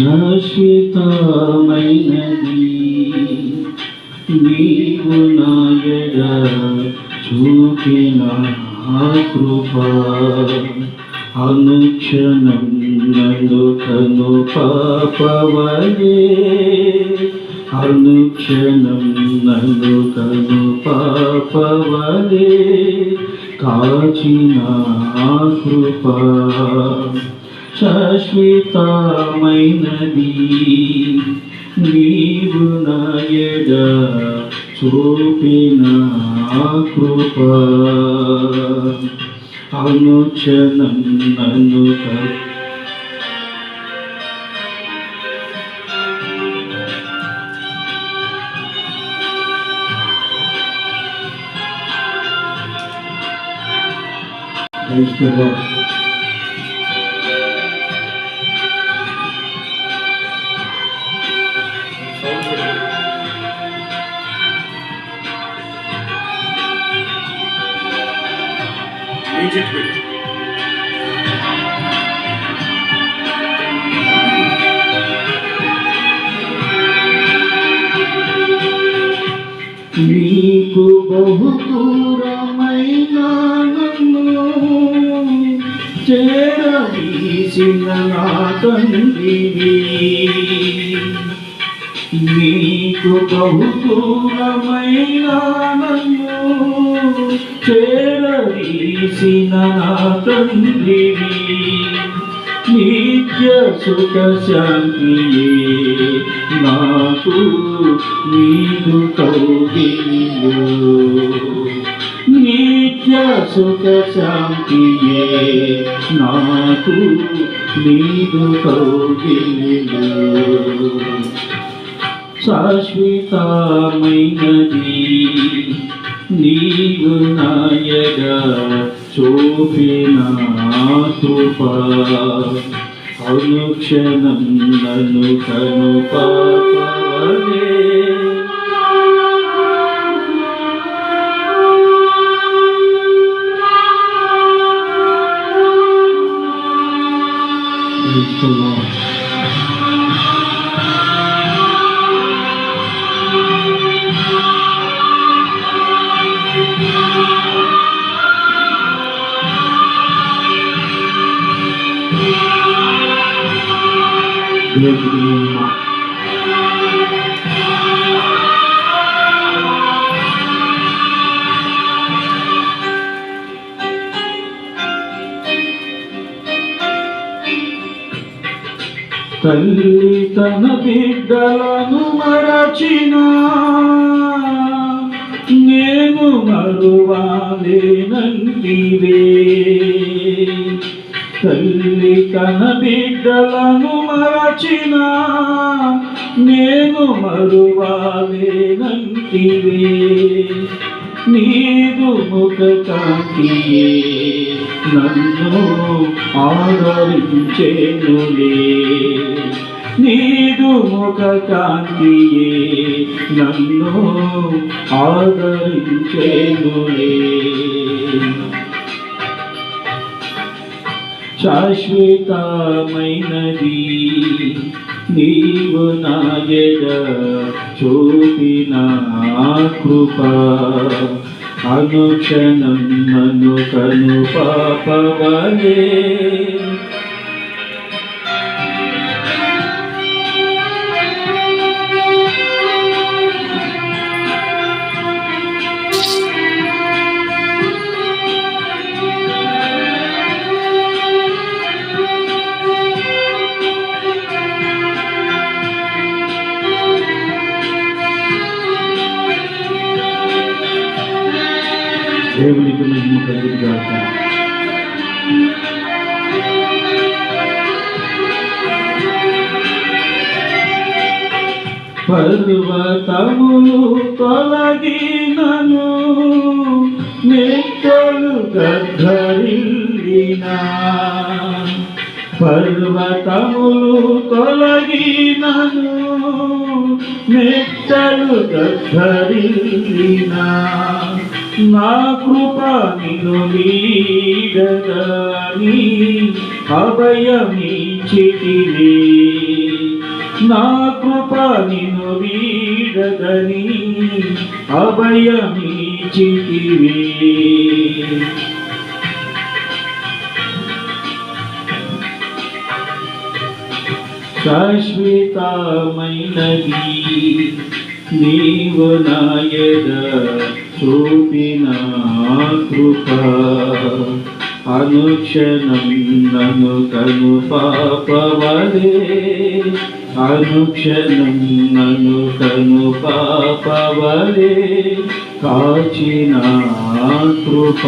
శాశ్వతమైనది నీవు నాయడ చూపిన కృప అనుక్షణం నన్ను కను పాపవలే. అనుక్షణం నన్ను కను పాపవలే. కాచిన కృప శాశ్వతమైనది నీవు నాయడ చూపిన కృప అనుచనం నన్ను Thank you. The Lord. Immediately. నీకు బహు దూరమైన చేరదీసిన నా తండ్రివి నీకు బహు దూరమైన నన్ను చేరదీసిన నా తండ్రివి నిత్య సుఖ శాంతియే నాకు నీదు కౌగిలిలో నిత్య సుఖ శాంతియే నాకు నీదు కౌగిలిలో శాశ్వతమైనది నీవు నాయగ చూపిన కృప అనుక్షణం నన్ను కను పాపవలే Praise the Lord. దేవుని మహిమ. తల్లి తన బిడ్డలను మరచిన నేను మరువాలేనంటివే తల్లి కన బిడ్డలను మరచిన నేను మరువాలేనంటివే. నీదు ముఖ కాంతియే నన్ను ఆదరించేనులే. నీదు ముఖ కాంతియే నన్ను ఆదరించేనులే. శాశ్వతమైనది. నీవు నాయడ చూపిన కృప అనుక్షణం నన్ను కను పాపవలే. కలుగుగాక పర్వతములు తొలగినను నెట్టలు గద్ధరిల్లినా పర్వతములు తొలగినను మెట్టలు గద్దరిల్లినా నా కృప నిను నీడగాని అభయమిచ్చితివే. నా కృప నిను వీడదని అభయమీచితివి శాశ్వతమైనది నీవు నాయద చూపిన కృప అనుక్షణం నను కను పాపవలే అనుక్షణం నన్ను కను పాపవలే కాచిన కృప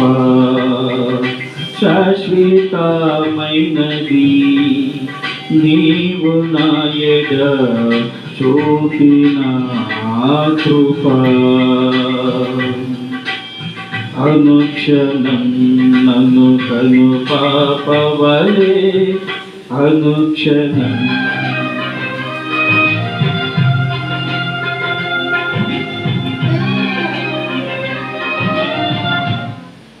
శాశ్వతమైనది నీవు నాయడ చూపిన కృప అనుక్షణం నన్ను కను పాపవలే అనుక్షణం